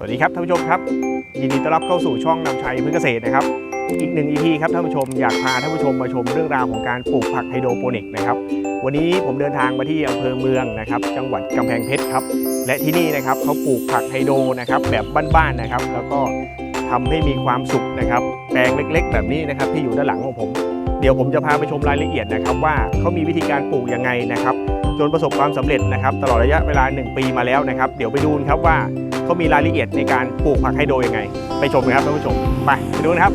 สวัสดีครับท่านผู้ชมครับ ยินดีต้อนรับเข้าสู่ช่องนำชัยพืชเกษตรนะครับ อีกหนึ่ง EP ครับท่านผู้ชมอยากพาท่านผู้ชมมาชมเรื่องราวของการปลูกผักไฮโดรโปนิกนะครับวันนี้ผมเดินทางมาที่อำเภอเมืองนะครับ จังหวัดกำแพงเพชรครับ และที่นี่นะครับเขาปลูกผักไฮโดรนะครับแบบบ้านๆนะครับ แล้วก็ทำให้มีความสุขนะครับ แปลงเล็กๆ แบบนี้นะครับที่อยู่ด้านหลังของผม เดี๋ยวผมจะพาไปชมรายละเอียดนะครับ ว่าเขามีวิธีการปลูกยังไงนะครับ จนประสบความสำเร็จนะครับ ตลอดระยะเวลา 1 ปีมาแล้วนะครับ เดี๋ยวไปดูนครับว่า เขามีรายละเอียดในการปลูกผักไฮโดรยังไง ไปชมกันครับท่านผู้ชมไปไปดูนะครับ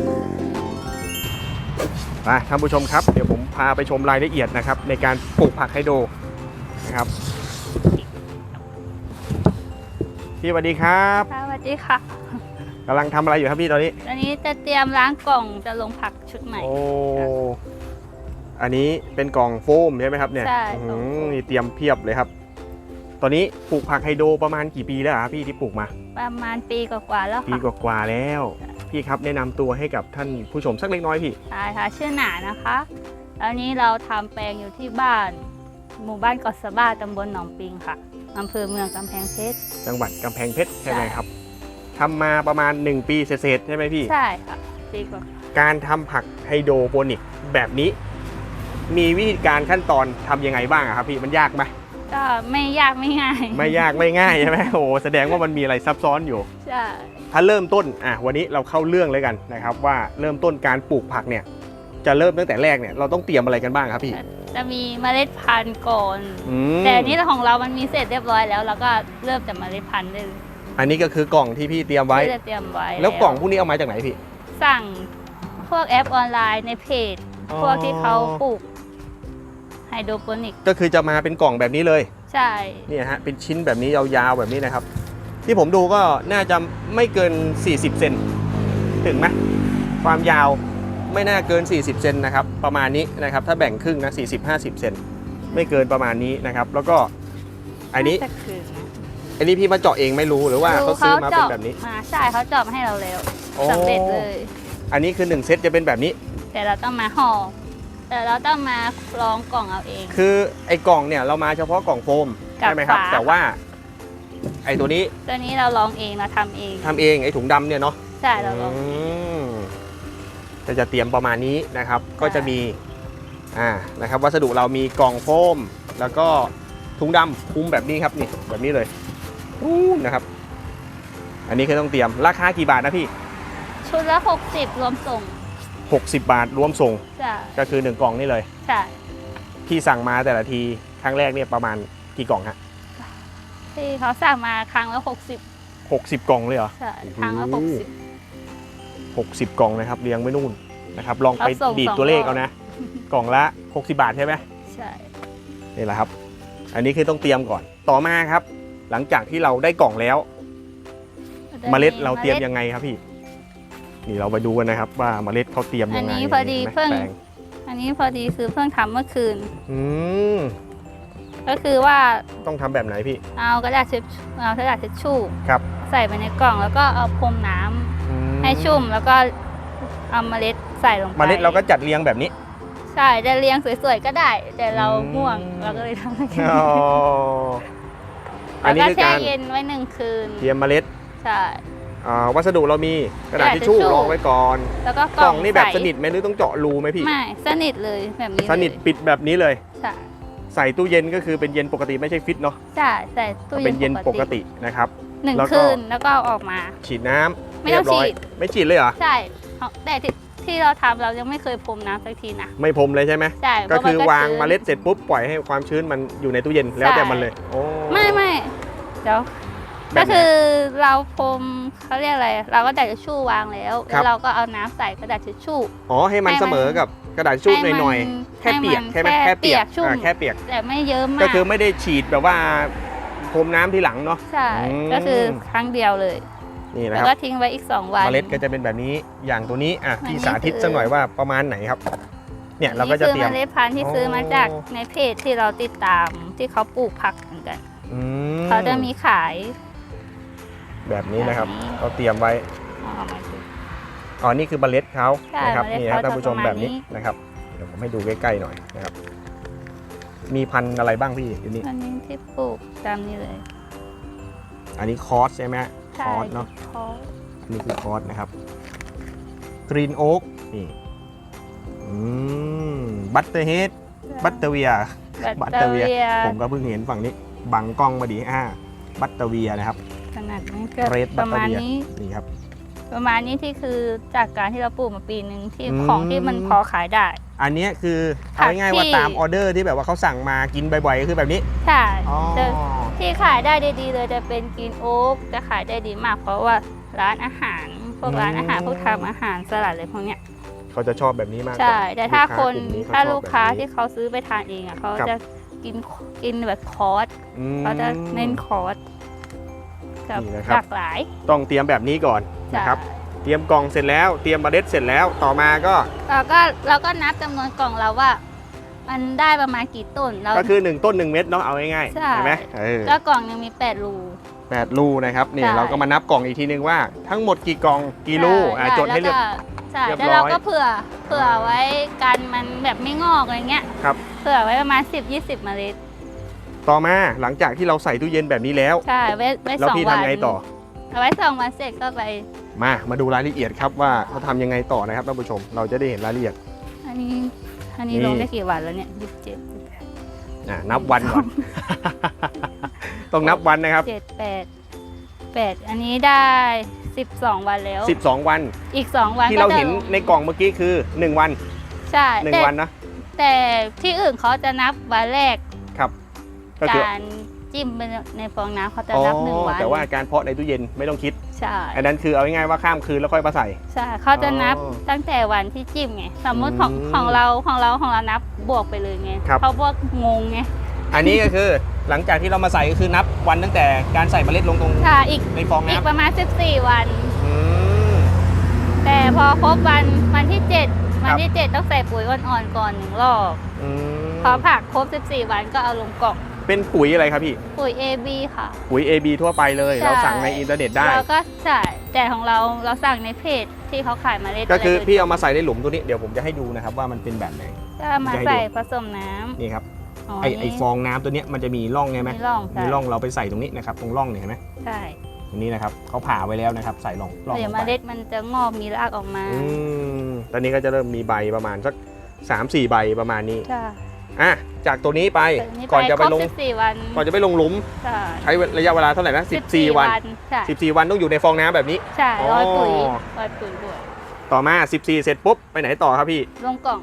ไปท่านผู้ชมครับเดี๋ยวผมพาไปชมรายละเอียดนะครับ ในการปลูกผักไฮโดรนะครับพี่สวัสดีครับค่ะสวัสดีค่ะกำลังทำอะไรอยู่ครับพี่ตอนนี้ ตอนนี้จะเตรียมล้างกล่องจะลงผักชุดใหม่ โอ้ อันนี้เป็นกล่องโฟมใช่ไหมครับเนี่ยใช่ อื้อกล่องหืโฟอมนี่เตรียมเพียบเลยครับ ตอนนี้ปลูกผักไฮโดรประมาณกี่ปีแล้วอะครับพี่ที่ปลูกมา ประมาณปีกว่าๆแล้วปีค่ะกว่าๆแล้ว พี่ครับแนะนำตัวให้กับท่านผู้ชมสักเล็กน้อยพี่ ใช่ค่ะชื่อหนานะคะแล้วนี้เราทำแปลงอยู่ที่บ้าน หมู่บ้านกอสบ้าตำบลหนองปิงค่ะอำเภอเมืองกำแพงเพชร จังหวัดกำแพงเพชรใช่ไหมใช่ ครับทำมาประมาณ 1 ปีเศษๆใช่ไหมพี่ ใช่ค่ะปีกว่าการทำผักไฮโดรโปนิกแบบนี้ มีวิธีการขั้นตอนทำยังไงบ้างอะครับพี่มันยากไหม ก็ไม่ยากไม่ง่ายไม่ยากไม่ง่ายใช่ไหมโอ้โหแสดงว่ามันมีอะไรซับซ้อนอยู่ใช่ถ้าเริ่มต้นอะวันนี้เราเข้าเรื่องเลยกันนะครับว่าเริ่มต้นการปลูกผักเนี่ย จะเริ่มตั้งแต่แรกเนี่ยเราต้องเตรียมอะไรกันบ้างครับพี่ จะมีเมล็ดพันธุ์ก่อน อืมแต่อันนี้ของเรามันมีเสร็จเรียบร้อยแล้วแล้วก็เริ่มจากเมล็ดพันธุ์ได้เลยอันนี้ก็คือกล่องที่พี่เตรียมไว้ ที่จะเตรียมไว้แล้วกล่องพวกนี้เอามาจากไหนพี่สั่งพวกแอปออนไลน์ในเพจ พวกที่เขาปลูก ไฮโดรโปนิกก็คือจะมาเป็นกล่องแบบนี้เลย ใช่เนี่ยฮะเป็นชิ้นแบบนี้ยาวๆแบบนี้นะครับ ที่ผมดูก็น่าจะไม่เกิน 40 เซนถึงไหมความยาวไม่น่าเกิน 40 เซนนะครับประมาณนี้นะครับถ้าแบ่งครึ่งนะ40-50 เซนไม่เกินประมาณนี้นะครับ แล้วก็อันนี้าจะคืออันนี้พี่มาเจาะเองไม่รู้หรือว่าเขาซื้อมาเป็นแบบนี้ มาใช่เขาเจาะมาให้เราแล้วโอ้ สำเร็จเลย อันนี้คือ 1 เซตจะเป็นแบบนี้ แต่เราต้องมาห่อ แต่เราต้องมารองกล่องเอาเอง คือไอ้กล่องเนี่ยเรามาเฉพาะกล่องโฟมกับใช่ไหมครับ ฝา แต่ว่า ไอ้ตัวนี้ตัวนี้เราลองเองเราทำเองทำเองไอ้ถุงดำเนี่ยเนาะใช่เราลอง อืมจะจะเตรียมประมาณนี้นะครับ ก็จะมีอ่านะครับ วัสดุเรามีกล่องโฟม แล้วก็ถุงดำคลุมแบบนี้ครับนี่แบบนี้เลยอู้นะครับ อันนี้คือต้องเตรียมราคากี่บาทนะพี่ ชุดละ 60 รวมส่ง 60 บาทรวมส่งใช่ก็คือ 1 กล่องนี่เลย ใช่พี่สั่งมาแต่ละทีครั้งแรกเนี่ยประมาณกี่กล่องฮะที่เขาสั่งมาครั้งละ60 60 กล่องเลยเหรอ ใช่ครั้งละโอ้โห 60 60 กล่องนะครับเรียงไว้นู่นนะครับลองไปเขาส่งดีดสองตัวเลขรอบ เอานะ กล่องละ 60 บาทใช่ไหม ใช่ นี่แหละครับ อันนี้คือต้องเตรียมก่อน ต่อมาครับ หลังจากที่เราได้กล่องแล้ว เมล็ดเราเตรียมยังไงครับพี่ นี่เราไปดูกันนะครับ ว่าเมล็ดเขาเตรียมอัยันงไงนี้พอดีห็นไหมเพิ่ง แปลงอันนี้พอดีคือเพิ่งทำเมื่อคืน อืมก็คือว่าต้องทำแบบไหนพี่ เอากระดาษเช็ดเอากระดาษเช็ดชู่ครับ ใส่ไปในกล่องแล้วก็เอาพรมน้ำอืให้ชุ่มแล้วก็เอาเมล็ดใส่ลงไปเมล็ดเราก็จัดเรียงแบบนี้ ใช่จะเรียงสวยๆก็ได้ แต่เราอืม ง่วงเราก็เลยทำให้กินอ๋ออัแล้นวนี้ก็คือแช่การเย็นไว้หนึ่งคืนเตรียมเมล็ดใช่ อ่าวัสดุเรามีกระดาษกระดาษทิชชู่ทิชชู่ รองไว้ก่อนแล้วก็กล่องนี่แบบใสนิทไหมหรือต้องเจาะรูไหมพี่ ไม่สนิทเลยแบบนี้สนิทเลยปิดแบบนี้เลย ใช่ใส่ตู้เย็นก็คือเป็นเย็นปกติไม่ใช่ฟิตเนาะใช่ใส่ตู้เป็นเย็เย็นนปกตินะครับ หนึ่งแล้วก็ คืนแล้วก็เอาออกมา ฉีดน้ำไม่ต้องเรียบร้อย ฉีด ไม่ฉีดเลยเหรอใช่เอาแต่ที่ที่เราทำเรายังไม่เคยพรมน้ำสักทีนะไม่พรมเลยใช่ไหมใช่ก็คือพระนวางชื้น เมล็ดเสร็จปุ๊บปล่อยให้ความชื้นมันอยู่ในตู้เย็นแล้วแต่มันเลยโอ้ ไม่ไม่เดี๋ยวแบบไหน ก็คือเราพรมเขาเรียกอะไร เราก็กระดาษทิชชู่วางแล้วครัแล้บวเราก็เอาน้ำใส่กระดาษทิชชู่ อ๋อให้มันให้มัน เสมอกับกระดาษทิชชู่ให้มันหน่อยๆ แค่เปียกให้มันใช่ไหมแค่แค่เปียกเปียกชุ่มอ่าแค่เปียก แต่ไม่เยอะมากก็คือไม่ได้ฉีดแบบว่าพรมน้ำทีหลังเนาะ ใช่อืม ก็คือครั้งเดียวเลย นี่นะแล้วครับ ก็ทิ้งไว้อีก 2 วัน เมล็ดก็จะเป็นแบบนี้อย่างตัวนี้อะอันนี้พี่สาธิตคือสักหน่อยว่าประมาณไหนครับ เนี่ยเราก็จะนี่เตคือรียมเมล็ดพันธุ์ที่อ๋อซื้อมาจากในเพจที่เราติดตามที่เขาปลูกผักเหมือนกัน อืมเขาจะมีขาย แบบนี้นะครับแบบนี้เขาเตรียมไว้เอามาดูอ๋อนี่คือเมล็ดเขาใช่นะครับเมล็ดนี่นะครับเขาท่านผู้ชมจะประมาณแบบนี้นี้ นะครับเดี๋ยวผมให้ดูใกล้ๆหน่อยนะครับ มีพันธุ์อะไรบ้างพี่อยู่นี่อันนี้ที่ปลูกตามนี้เลยอันนี้คอสใช่ไหมใช่คอร์สเนาะ คอร์สนี่คือคอร์สนะครับกรีนโอ๊กนี่อืมบัตเตอร์เฮดบัตเตอร์เวีย บับัตตเตเตออร์ร์เวีเวียยผมก็เพิ่งเห็นฝั่งนี้ บังกล้องมาดีอ่าบัตเตอร์เวียนะครับ ขนาดนั้นก็ Red ประมาณ Butterbeer นี้นี่ครับ ประมาณนี้ที่คือจากการที่เราปลูกมาปีหนึ่งที่อืม ของที่มันพอขายได้ อันเนี้ยคือผัเอากง่ายๆว่าที่ ตามออเดอร์ที่แบบว่าเขาสั่งมากินบ่อยๆก็คือแบบนี้ใช่อ๋อจะที่ขายได้ดีๆเลยจะเป็นกินโอ๊กจะขายได้ดีมาก เพราะว่าร้านอาหารพวกร้านอาหารพวกทำอาหารสลัดอะไรพวกเนี้ย เขาจะชอบแบบนี้มากกว่าใช่ แต่ถ้าคนลูกกลุ่มถ้าเขชอบลูกค้าแบบนี้ที่เขาซื้อไปทานเองอะ เขาครับ จะกิน กินแบบคอร์ส อืมเขาจะเน้นคอร์สจะ นี่นะครับหลากหลาย ต้องเตรียมแบบนี้ก่อนนะครับใช่เตรียมกล่องเสร็จแล้ว เตรียมเมล็ดเสร็จแล้ว ต่อมาก็ เราก็เราก็นับจำนวนกล่องเราว่า มันได้ประมาณกี่ต้นเรา ก็คือ 1 ต้น 1 เม็ดเนาะ เอาง่ายๆใช่ ไหมเออก็กล่องหนึงมี 8 รู แปดลูนะครับเนี่ยใช่ เราก็มานับกล่องอีกทีนึงว่าทั้งหมดกี่กล่องกี่ลูอะจดให้เรียบใช่เรียบแล้วเราร้อยก็เผื่อเผื่อไว้กันมันแบบไม่งอกอะไรเงี้ยครับ เผื่อไว้ประมาณ 10-20 เมล็ด ต่อมาหลังจากที่เราใส่ตู้เย็นแบบนี้แล้วใช่ไว้ไว้แล้วสองพี่วันทำไงต่อ เอาไว้สองวันเสร็จก็ไป มามาดูรายละเอียดครับว่าเขาทำยังไงต่อนะครับท่านผู้ชม เราจะได้เห็นรายละเอียด อันนี้อันนี้นี่ ลงได้กี่วันแล้วเนี่ยยี่สิบเจ็ดอะนับวันก่อน ต้องนับวันนะครับ เจ็ดแปดแปดอันนี้ได้สิบสองวันแล้ว 12 วันอีกสองวันที่ก็เราจะเห็นในกล่องเมื่อกี้คือ 1 วัน ใช่1แต่วันนะแต่ที่อื่นเขาจะนับวันแรกครับ ก็คือการจิ้มไปในฟองน้ำเขาจะอ๋อนับหนึ่งวันแต่ว่าการเพาะในตู้เย็นไม่ต้องคิดใช่อันนั้นคือเอาง่ายๆว่าข้ามคืนแล้วค่อยมาใส่ใช่เขาจะนับอ๋อตั้งแต่วันที่จิ้มไงสมมติของอืมของเราของเราของเรานับบวกไปเลยไงครับเขาพวกงงไงอันนี้ก็คือหลังจากที่เรามาใส่ก็คือนับวันตั้งแต่การใส่เมล็ดลงตรงใช่อีกในฟองอีกน้ำประมาณ 14 วันอืมแต่พอครบวันวันที่7ควัรันบที่ 7 ต้องใส่ปุ๋ยอ่อนๆก่อนหนึ่งรอบอืมพอผักครบ 14 วันก็เอาลงกล่อง เป็นปุ๋ยอะไรครับพี่ ปุ๋ย AB ค่ะ ปุ๋ย AB ทั่วไปเลย ใช่ เราสั่งในอินเทอร์เน็ตได้ เราก็ใช่แต่ของเราเราสั่งในเพจที่เขาขายเมาเล็ดก็คืออะไรพี่เอามาใส่ในหลุมตัวนี้เดี๋ยวผมจะให้ดูนะครับว่ามันเป็นแบบไหน ก็มาจะให้ดูใส่ผสมน้ำนี่ครับอ๋อไอไอฟองน้ำตัวเนี้ยมันจะมีร่องไงไหมมีร่องใช่มีร่องเราไปใส่ตรงนี้นะครับตรงร่องเนี่ยเห็นไหมใช่ตรงนี้นะครับเขาผ่าไว้แล้วนะครับใส่ร่องร่องเดี๋ยวลงเมาไปเล็ดมันจะงอกมีรากออกมาอืมตอนนี้ก็จะเริ่มมีใบประมาณสัก3 4ใบประมาณนี้ ใช่ อะจากตัวนี้ไปจากนี้ก่อนจะคไปรบลง14วันก่อนจะไปลงหลุมใช่ใช้ระยะเวลาเท่าไหร่นะ14 วันใช่14 วันต้องอยู่ในฟองน้ำแบบนี้ใช่ร้อยปุ๋ยอ๋อร้อยปุ๋ยด้วยต่อมา 14 เสร็จปุ๊บไปไหนต่อครับพี่ ลงกล่อง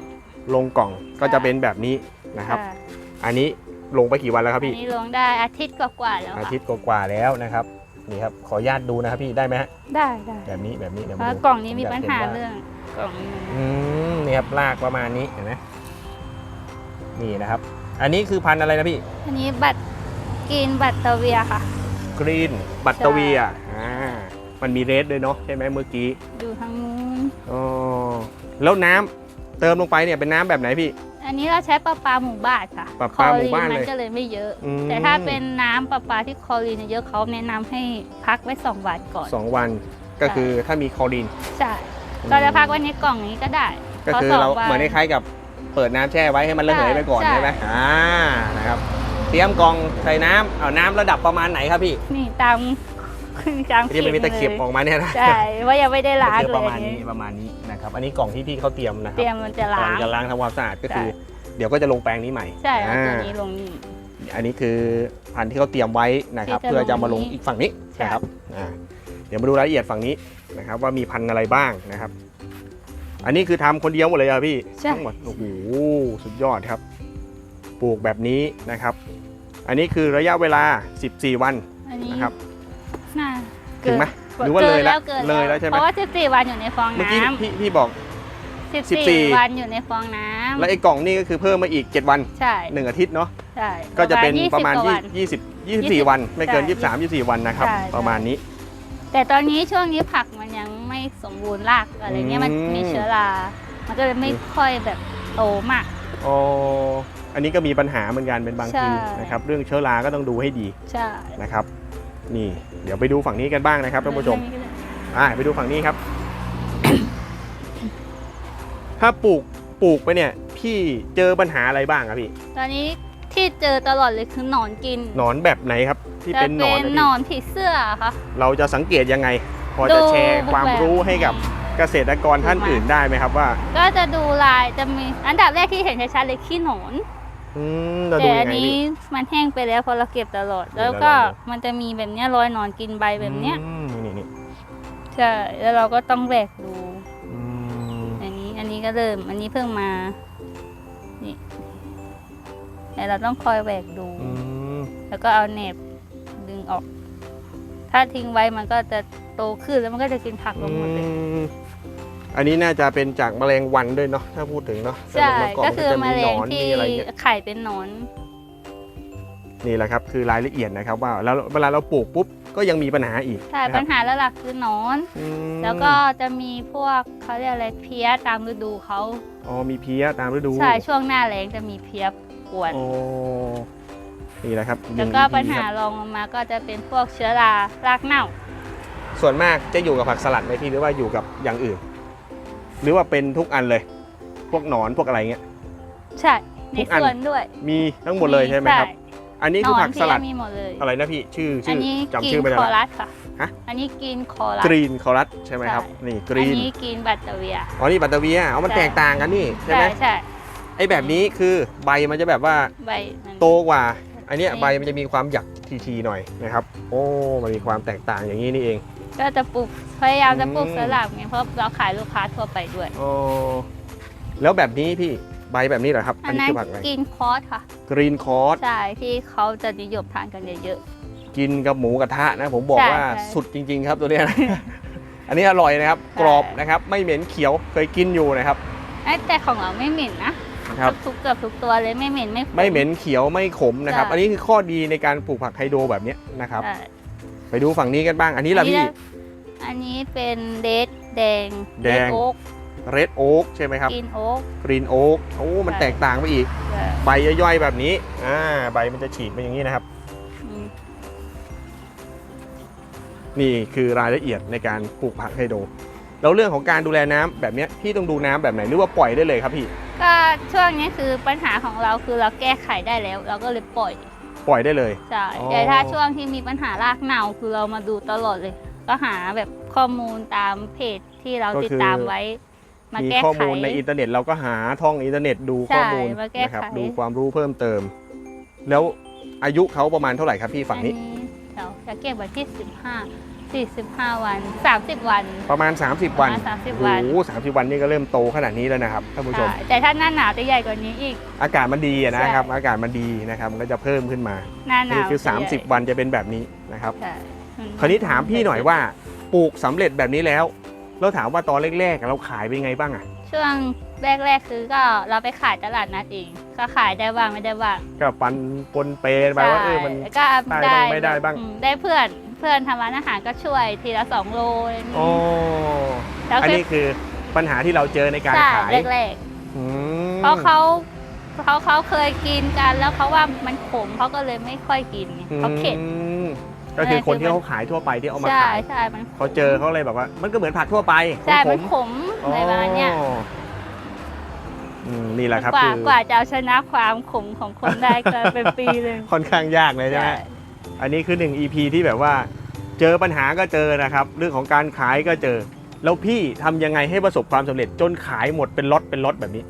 ลงกล่องก็จะเป็นแบบนี้นะครับใช่อันนี้ลงไปกี่วันแล้วครับอัพี่นนี้ลงได้อาทิตย์กว่าๆแล้วอาค่ะทิตย์กว่าๆแล้วนะครับนี่ครับขออนุญาตดูนะครับพี่ได้ไหมฮะได้ได้แบบนี้แบบนี้เดี๋ยวเพมาราะดูกล่องนี้มีผยกปัญหาห็นว่เรื่องกล่องนี้อืมนี่ครับลากประมาณนี้เห็นไหม นี่นะครับ อันนี้คือพันธุ์อะไรนะพี่อันนี้บัตรกินบัตรเตเวียค่ะ กรีนบัตเตอร์เวียอ่ามันมีเรดด้วยเนาะใช่ไหมเมื่อกี้อยู่ทางนู้น อ๋อแล้วน้ำเติมลงไปเนี่ยเป็นน้ำแบบไหนพี่ อันนี้เราใช้ประปาหมู่บ้านค่ะประปาหมู่บ้านคอรีเลยมันก็เลยไม่เยอะ อืมแต่ถ้าเป็นน้ำประปาที่คลอรีนเยอะเขาแนะนำให้พักไว้สองวันก่อน สองวันก็คือถ้ามีคลอรีน ใช่เราจะพักไว้ในกล่องนี้ก็ได้ก็คือพสงเราวันเหมือนคล้ายๆกับ เปิดน้ำแช่ไว้ให้มันระเหยไปก่อนใช่ ใช่ไหมอ่านะครับเตรียมกล่องใส่น้ำเอาน้ำระดับประมาณไหนครับพี่นี่ตามตามที่มันมีตะเข็บลยออกมาเนี่ยนะ ใช่ว่ายังไม่ได้ล้างก็คือเลประยมาณอันนี้นี้ประมาณนี้นะครับ อันนี้กล่องที่พี่เขาเตรียมนะคเตรับรียมมันจะก่อล้านง จะล้างทำความสะอาดก็คือ ใช่ เดี๋ยวก็จะลงแปลงนี้ใหม่ใช่เอาตัวอ่านี้ลงนี่อันนี้คือพันธุ์ที่เขาเตรียมไว้นะครับ ที่จะเพื่อจะมาลงลงนี้อีกฝั่งนี้ใช่ นะครับอ่าเดี๋ยวมาดูรายละเอียดฝั่งนี้นะครับ ว่ามีพันธุ์อะไรบ้างนะครับ อันนี้คือทำคนเดียวหมดเลยอะพี่ใช่ ทั้งหมดโอ้โหสุดยอดครับ ปลูกแบบนี้นะครับ อันนี้คือระยะเวลา 14 วันอันนี้นะครับ น่าถึงไหมเกินหรือว่าเลยละกินเลยแล้วใช่ไหมเพราะว่า14วันอยู่ในฟองเมื่อกี้น้พี่พี่บอกำ14 14 วันอยู่ในฟองน้ำแล้วไอ้กล่องนี่ก็คือเพิ่มมาอีก 7 วัน ใช่1 อาทิตย์เนาะใช่ก็จะเป็นประมาณ 20กว่วัน 20 24 วัน ไม่เกินใช่23 24 วันนะครับ ใช่ ประมาณนี้ แต่ตอนนี้ช่วงนี้ผักมันยังไม่ สมบูรณ์รากอะไรเงี้ยมันอืมมีเชื้อรา มันก็เลยไม่ค่อยแบบโตมากอ๋ออันนี้ก็มีปัญหาเหมือนกันเป็นบางใช่ทีนะครับ เรื่องเชื้อราก็ต้องดูให้ดีใช่นะครับ นี่ เดี๋ยวไปดูฝั่งนี้กันบ้างนะครับท่านผู้ชมอ่าไปดูฝั่งนี้ครับ ถ้าปลูกปลูกไปเนี่ย พี่เจอปัญหาอะไรบ้างครับพี่ ตอนนี้ที่เจอตลอดเลยคือหนอนกินหนอนแบบไหนครับ ที่จะเป็นหนอนเป็นนะหนพี่อนผีเสื้อค่ะเราจะสังเกตยังไง พอดูจะแชร์ความรู้ให้กับเกษตรกรท่านอื่นได้ไหมครับว่า ก็จะดูลายจะมีอันดับแรกที่เห็นชัดๆเลยขี้หนอนอืมเราดูแต่ยัอังนไงนี้พี่มันแห้งไปแล้วเพอเราเก็บตลอดเดี๋ยวแล้วก็เราลองดูมันจะมีแบบเนี้ยรอยหนอนกินใบแบบเนี้ยอืมนี่นี่ใช่แล้วเราก็ต้องแหวกดูอืมอันนี้อันนี้ก็เริ่ม อันนี้เพิ่งมานี่แต่เราต้องคอยแหวกดูอืมแล้วก็เอาเน็บดึงออก ถ้าทิ้งไว้มันก็จะโตขึ้นแล้วมันก็จะกินผักเราหมดเลยอืมอันนี้น่าจะเป็นจากแมลงวันด้วยเนาะถ้าพูดถึงเนาะใช่แต่เมื่ก็นคือจะแมลหนงอนที่มีอะไรเงี้ยไข่เป็นหนอน นี่แหละครับคือรายละเอียดนะครับ ว่าแล้วเวลาเราปลูกปุ๊บก็ยังมีปัญหาอีกใช่นะคปัรัญบหาหลักๆคือหนอน อืมแล้วก็จะมีพวกเขาเรียกอะไรเพี้ยตามฤดูเขาอ๋อมีเพี้ยตามฤดูใช่ช่วงหน้าแล้งจะมีเพี้ยกวน โอ้ นี่แหละครับแล้วก็หนึ่งปัญหาครับรองลงมาก็จะเป็นพวกเชื้อรารากเน่า ส่วนมากจะอยู่กับผักสลัดไหมพี่หรือว่าอยู่กับอย่างอื่น หรือว่าเป็นทุกอันเลย พวกหนอนพวกอะไรเงี้ย ใช่ในทุกอัน ส่วนด้วยมีทั้งหมดเลยใช่ไหมครับ อันนี้หนคืออนผักสลัดเพี้ยมีหมดเลยอะไรนะพี่ชื่ออัชื่นอนี้จำกิชื่อไม่ได้คอละ รัสค่ะฮะ อันนี้กินคอรัส กรีนคอรัสใช่ไหมครับใช่ นี่กอัรีนนนี้กินบัตเตอเวีย อ๋อนี่บัตเตอร์เวียเอามันใช่ แตกต่างกันนี่ใช่ใช่ไหมใช่ไอ้แบบนี้คือใบมันจะแบบว่าใบนั้นโตกว่า อันเนี้ยนี่ใบมันจะมีความหยักทีๆหน่อยนะครับ โอ้มันมีความแตกต่างอย่างนี้นี่เองก็จะปลูกพยายามจะปลูกอืมสลับไงเพราะเราขายลูกค้าทั่วไปด้วยอ๋อแล้วแบบนี้พี่ใบแบบนี้เหรอครับ อัอันนนี้นั้นคือผักอะไรกินคอสค่ะกรีนคอร์สใช่ที่เขาจะนิยมทานกันเยอะกินกับหมูกระทะนะ ผมบอกใช่ว่าใช่สุดจริง ๆ ครับตัวเนี้ยอันนี้อร่อยนะครับใช่กรอบนะครับ ไม่เหม็นเขียวเคยกินอยู่นะครับๆไอ้แต่ของเราไม่เหม็นนะ ครับ ทุกๆเกือบทุกตัวเลยไม่เหม็นไม่ขไม่เหม็นเขียวไม่ขมนะครับใช่อันนี้คือข้อดีในการปลูกผักไฮโดรแบบเนี้ยนะครับ ใช่ไปดูฝั่งนี้กันบ้าง อันนี้ล่ะพี่ อันนี้เป็นเดดแดงแดง โอ๊กเรดโอ๊กใช่ไหมครับกินโอ๊ก กรีนโอ๊กโอ้ มันใช่ แตกต่างไปอีก ใบย่อยๆแบบนี้อ่าใบมันจะฉีกเป็นอย่างนี้นะครับ นี่คือรายละเอียดในการปลูกผักไฮโดรแล้วเรื่องของการดูแลน้ำแบบเนี้ยพี่ต้องดูน้ำแบบไหนหรือว่าปล่อยได้เลยครับพี่ ก็ช่วงนี้คือปัญหาของเราคือเราแก้ไขได้แล้ว เราก็เลยปล่อยปล่อยได้เลย ใช่อ๋อ แต่ถ้าช่วงที่มีปัญหารากเน่าคือเรามาดูตลอดเลย ก็หาแบบข้อมูลตามเพจที่เราติดตามไว้ มามีแก้ข้อไข มูลในอินเทอร์เน็ตเราก็หาท่องอินเทอร์เน็ตดูใช่ข้อมูลมาแก้นะครับไข ดูความรู้เพิ่มเติม แล้วอายุเขาประมาณเท่าไหร่ครับพี่ฝั่งนี้ อัเดี๋ยวจะเก็บไว้ที่15 45 วัน 30 วัน ประมาณ 30 วันประมาณ30โอ้วันโหสามสิบวันนี่ก็เริ่มโตขนาดนี้แล้วนะครับท่านผู้ชมใช่แต่ถ้าหน้าหนาวจะใหญ่กว่านี้อีก อากาศมันดีอะนะครับใช่อากาศมันดีนะครับ มันก็จะเพิ่มขึ้นมา หน้าหนานี่วคือจะใหญ่30 วันจะเป็นแบบนี้นะครับใช่คราวนี้ถามพี่หน่อยว่าปลูกสำเร็จแบบนี้แล้วแล้วถามว่าตอนแรกๆเราขายเป็นไงบ้างอะช่วงแรกๆคือก็เราไปขายตลาดนัดเองก็ขายได้บ้างไม่ได้บ้างก็ปันปนเปนไปว่าเออมันใช่แล้วก็ได้บ้างไม่ได้บ้าง อืมได้เพื่อนเพื่อนทำร้านอาหารก็ช่วยทีละสองโลอะไรอย่างโอ้นี้แล้วอันคือนี้คือปัญหาที่เราเจอในการใช่ขายแรกอืมๆเพราะเขาเขาเขาเคยกินกันแล้วเขาว่ามันขมเขาก็เลยไม่ค่อยกินไงเขาเข็ด อืมก็คือคนที่เขาขายทั่วไปที่เอามาใช่ขายใช่มันขมเขาเจอเขาเลยแบบว่า มันก็เหมือนผักทั่วไปใช่ขมันมขมอะไรประมาณเนี้ย อ๋ออืมนี่แหละครับกว่าคือกว่าจะเอาชนะความขมของคนได้ก็เป็นปีเลย ค่อนข้างยากเลยใช่ไหม อันนี้คือ 1 EP ที่แบบว่าเจอปัญหาก็เจอนะครับ เรื่องของการขายก็เจอ แล้วพี่ทำยังไงให้ประสบความสำเร็จจนขายหมดเป็นล็อตเป็นล็อตแบบนี้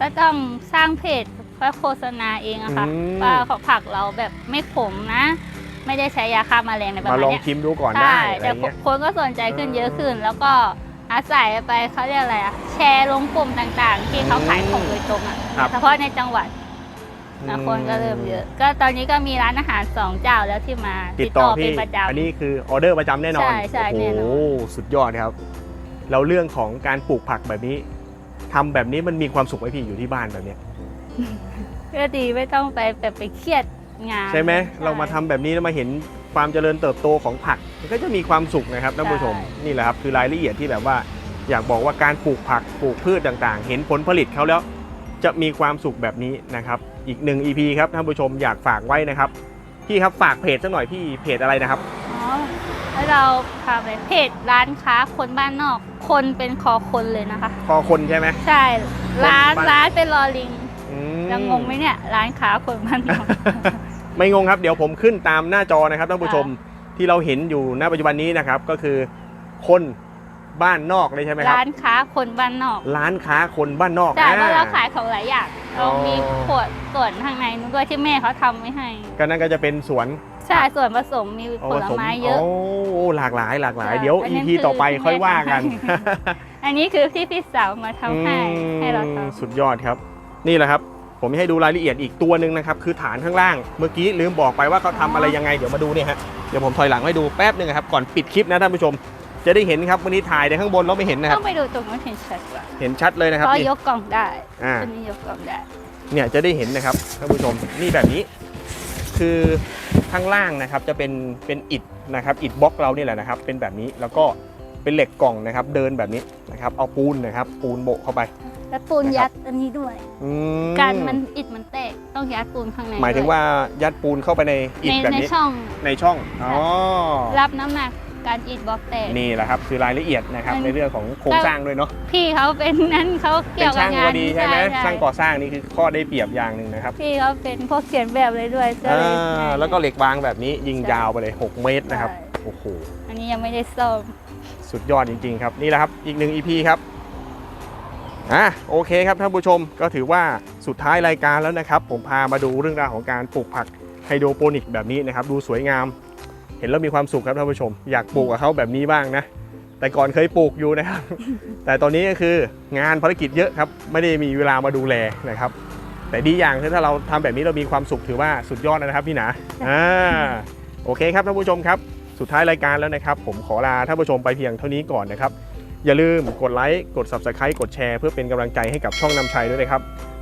ก็ต้องสร้างเพจเพื่อโฆษณาเองอะค่ะอืม ว่าของผักเราแบบไม่ขมนะ ไม่ได้ใช้ยาฆ่าแมลงในประมามาณลองเนี้ยชิมดูก่อนใช่ได้อะไรแต่เงี้ย คนก็สนใจขึ้นเยอะขึ้น แล้วก็อาศัยไปเขาเรียกอะไรอะแชร์ลงกลุ่มต่างๆ ที่เขาขายของโดยตรงอะครับ เฉพาะในจังหวัด นะคนก็เริ่มเยอะ ก็ตอนนี้ก็มีร้านอาหารสองเจ้าแล้วที่มาติดต่อเป็พี่นประจำ อันนี้คือออเดอร์ประจำแน่นอนใช่ใช่โอ้แน่นอนโหสุดยอดครับ แล้วเรื่องของการปลูกผักแบบนี้ทำแบบนี้มันมีความสุขไหมพี่อยู่ที่บ้านแบบเนี้ยก็ดีไม่ต้องไปแบบไปเครียดงานใช่ไหมใช่เรามาทำแบบนี้แล้วมาเห็นความเจริญเติบโตของผักมันก็จะมีความสุขนะครับท่านผู้ชมใช่นี่แหละครับคือรายละเอียดที่แบบว่า อยากบอกว่าการปลูกผักปลูกพืชต่างๆ เห็นผลผลิตเขาแล้ว จะมีความสุขแบบนี้นะครับอีกหนึ่ง EP ครับท่านผู้ชมอยากฝากไว้นะครับพี่ครับฝากเพจสักหน่อยพี่เพจอะไรนะครับอ๋อแล้วเราทำอะไรเพจร้านค้าคนบ้านนอก คนเป็นคอคนเลยนะคะคอคนใช่ไหมใช่ร้านบ้านร้านเป็นลอลิงคอืมจะงงไหมเนี่ยร้านค้าคนบ้านนอกไม่งงครับเดี๋ยวผมขึ้นตามหน้าจอนะครับท่านผู้ชมที่เราเห็นอยู่ณปัจจุบันนี้นะครับก็คือคน บ้านนอกเลยใช่ไหมครับ ร้านค้าคนบ้านนอกร้านค้าคนบ้านนอกใช่เพราะเราอ่ขายของหลายอย่างอ๋อเรามีขวดส่วนข้างในนู้นด้วยที่แม่เขาทำไว้ให้ ก็นั่นก็จะเป็นสวนใช่ส่วนผสมมีผลไม้เยอะโอ้หลากหลายหลากหลายใช่เดี๋ยวอันนั้น EP คือต่อไปค่อยว่ากันแม่ทอันนี้คือที่พี่สาวมาทำให้อืมให้เราทสุดยอดครับ นี่แหละครับ ผมให้ดูรายละเอียดอีกตัวหนึ่งนะครับ คือฐานข้างล่างเมื่อกี้ลืมบอกไปว่าเขาทำอะไรยังไงเดี๋ยวมาดูเนี่ยฮะเดี๋ยวผมถอยหลังให้ดูแป๊บหนึ่งครับก่อนปิดคลิปนะท่านผู้ชม จะได้เห็นครับวันนี้ถ่ายในข้างบนแล้วไม่เห็นำนะครับต้องไปดูตรงนู้นเห็นชัดกว่าเห็นชัดเลยนะครับเพราะนี่ ยกกล่องได้อ่า ตัวนี้ยกกล่องได้ เนี่ยจะได้เห็นนะครับท่านผู้ชมนี่แบบนี้ คือข้างล่างนะครับจะเป็นเป็นอิฐนะครับอิฐบล็อกเรานี่แหละนะครับ เป็นแบบนี้แล้วก็เป็นเหล็กกล่องนะครับ เดินแบบนี้นะครับ เอาปูนนะครับ ปูนโบกเข้าไป แล้วปูนยัดอันนี้ด้วย อืมการมันอิดมันแตกต้องยัดปูนข้างในหมายถึงด้ว่ายัดปูนเข้าไปในอิฐในแบบในนี้ช่องในช่องอ๋อรับน้ำหนัก การอิดบล็อกแตก นี่แหละครับคือรายละเอียดนะครับมัน ในเรื่องของโครงสร้างด้วยเนาะพี่เขาเป็นนั้นเขาเป็เกี่ยนวกัช่าบงงาพอนดีใช่ไหมช่ช่างก่อสร้างนี่คือข้อได้เปรียบอย่างหนึ่งนะครับพี่เขาเป็นพวกเขียนแบบเลยด้วยก็อ่เลยาแล้วก็เหล็กวางแบบนี้ยิงใช่ยาวไปเลย 6 เมตรนะครับใช่ โอ้โหอันนี้ยังไม่ได้ซ่อม สุดยอดจริงๆครับนี่แหละครับอีกหนึ่ง EP ครับอะโอเคครับท่านผู้ชมก็ถือว่าสุดท้ายรายการแล้วนะครับ ผมพามาดูเรื่องราวของการปลูกผักไฮโดรโปนิกแบบนี้นะครับดูสวยงาม เห็นแล้วมีความสุขครับท่านผู้ชม อยากปลูกกับเขาแบบนี้บ้างนะ แต่ก่อนเคยปลูกอยู่นะครับ แต่ตอนนี้ก็คืองานภารกิจเยอะครับไม่ได้มีเวลามาดูแลนะครับ แต่ดีอย่างคือถ้าเราทำแบบนี้เรามีความสุขถือว่าสุดยอดนะครับพี่หนาอ่าโอเคครับท่านผู้ชมครับสุดท้ายรายการแล้วนะครับ ผมขอลาท่านผู้ชมไปเพียงเท่านี้ก่อนนะครับ อย่าลืมกดไลค์กด Subscribe กดแชร์เพื่อเป็นกำลังใจให้กับช่องนำชัยด้วยนะครับ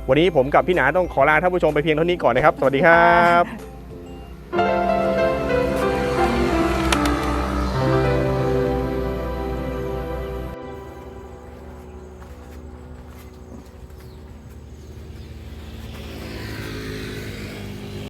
วันนี้ผมกับพี่หนาต้องขอลาท่านผู้ชมไปเพียงเท่านี้ก่อนนะครับ สวัสดีครับ